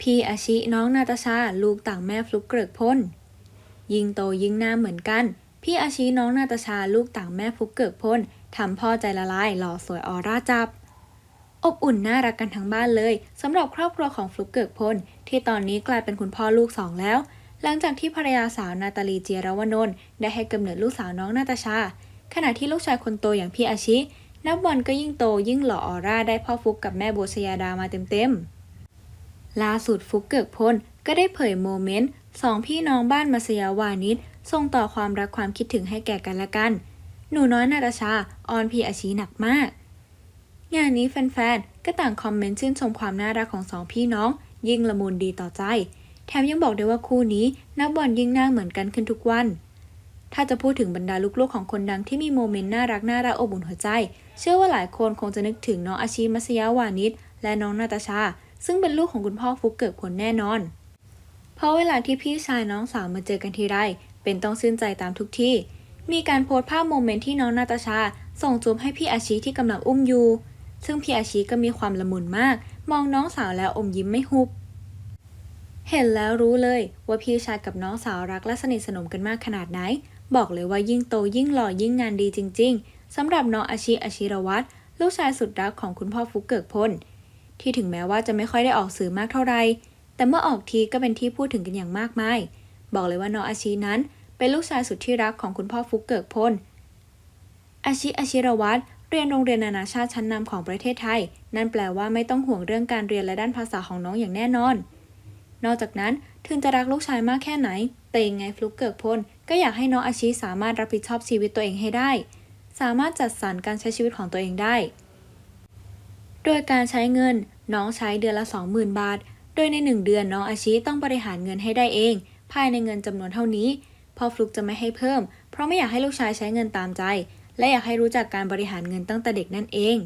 พี่อาชิน้องนาตาชา ลูกต่างแม่ฟลุกเกริกพ้นยิ่งโตยิ่งหน้าเหมือนกัน พี่อาชิน้องนาตาชาลูกต่างแม่ฟลุกเกิกพ้นทำพ่อใจละลายหล่อสวยออร่าจับ อบอุ่นน่ารักกันทั้งบ้านเลยสำหรับครอบครัวของฟลุกเกิกพลที่ตอนนี้กลายเป็นคุณพ่อลูกสองแล้ว หลังจากที่ภรรยาสาวนาตาลีเจียรวนนท์ได้ให้กำเนิดลูกสาวน้องนาตาชา ขณะที่ลูกชายคนโตอย่างพี่อาชิ นับวันก็ยิ่งโตยิ่งหล่อออร่าได้พ่อฟุกกับแม่โบชยาดามาเต็มๆ ล่าสุดฟุกเกิกพลก็ได้เผยโมเมนต์สองพี่น้องบ้านมัสยาวานิชส่งต่อความรักความคิดถึงให้แก่กันและกัน หนูน้อยนาตาชาออนพีอาชิหนักมาก งานนี้แฟนๆ ก็ต่างคอมเมนต์ชื่นชมความน่ารักของสองพี่น้อง ยิ่งละมุนดีต่อใจ แถมยังบอกได้ว่าคู่นี้นับวันยิ่งน่าเหมือนกันขึ้นทุกวัน ถ้าจะพูดถึงบรรดาลูกๆของคนดังที่มีโมเมนต์น่ารักน่ารักอบอุ่นหัวใจ เชื่อว่าหลายคนคงจะนึกถึงน้องอาชีมัสยาวานิชและน้องนาตาชา ซึ่งเป็นลูกของคุณพ่อฟุกเกิดผลแน่นอน เพราะเวลาที่พี่ชายน้องสาวมาเจอกันทีไร เป็นต้องชื่นใจตามทุกที่ มีการโพสต์ภาพโมเมนต์ที่น้องนาตาชา ส่งจูบให้พี่อาชีที่กำลังอุ้มอยู่ ซึ่งพี่อาชีก็มีความละมุนมาก มองน้องสาวแล้วอมยิ้มไม่หุบ เห็นแล้วรู้เลยว่าพี่ชายกับน้องสาวรักและสนิทสนมกันมากขนาดไหน บอกเลยว่ายิ่งโตยิ่งหล่อยิ่งงานดีจริง ๆสำหรับน้องอาชิอาชิรวัตรลูกชายสุดรักของคุณพ่อฟุกเกิกพล ที่ถึงแม้ว่าจะไม่ค่อยได้ออกสื่อมากเท่าไหร่แต่เมื่อออกทีก็เป็นที่พูดถึงกันอย่างมากมาย บอกเลยว่าน้องอาชินั้น เป็นลูกชายสุดที่รักของคุณพ่อฟุกเกิกพลอาชิอาชิรวัตรเรียนโรงเรียนนานาชาติชั้นนำของประเทศไทย นั่นแปลว่าไม่ต้องห่วงเรื่องการเรียนและด้านภาษาของน้องอย่างแน่นอน นอกจากนั้นถึงจะรักลูกชายมากแค่ไหน แต่ยังไงฟลุกเกิกพลก็อยากให้น้องอาชิสามารถรับผิดชอบชีวิตตัวเองให้ได้ สามารถจัดสรรการใช้ชีวิตของตัวเองได้ โดยการใช้เงินน้องใช้เดือนละ 20,000 บาท โดยใน 1 เดือนน้องอาชีต้องบริหารเงินให้ได้เอง ภายในเงินจำนวนเท่านี้พ่อฟลุกจะไม่ให้เพิ่ม เพราะไม่อยากให้ลูกชายใช้เงินตามใจ และอยากให้รู้จักการบริหารเงินตั้งแต่เด็กนั่นเอง